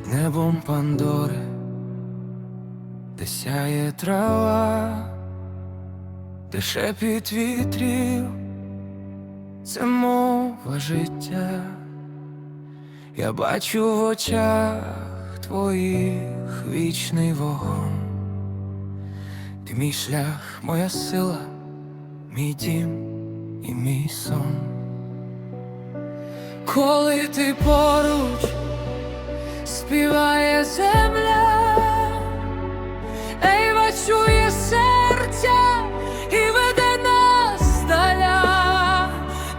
небом Пандори, де сяє трава, де шепіт вітрів, це мова життя. Я бачу в очах твоїх вічний вогонь. Ти мій шлях, моя сила, мій дім і мій сон. Коли ти поруч співає земля, Ейва чує серця і веде нас даля.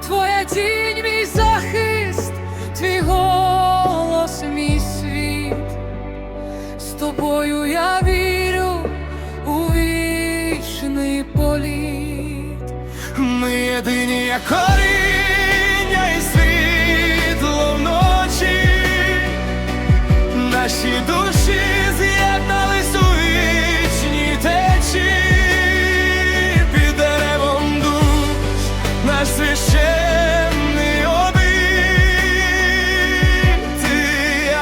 Твоя тінь, мій захист, твій голос, мій світ. З тобою я вірю у вічний політ. Ми єдині, як коріння Наші душі з'єднались у вічній течі під деревом душ, наш священний обід. Ти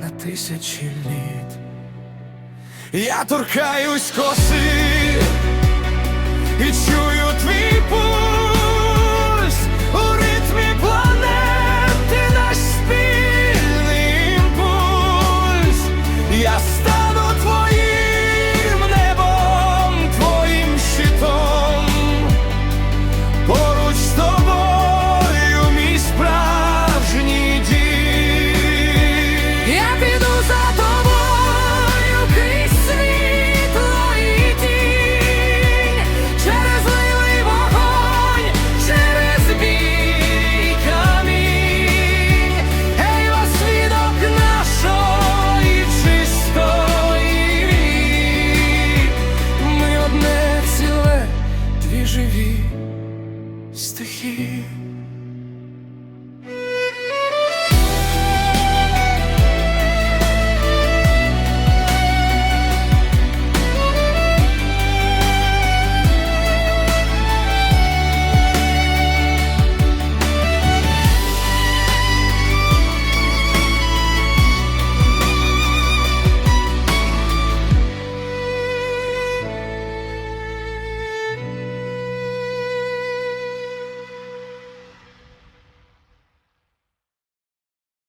на тисячі літ. Я торкаюсь коси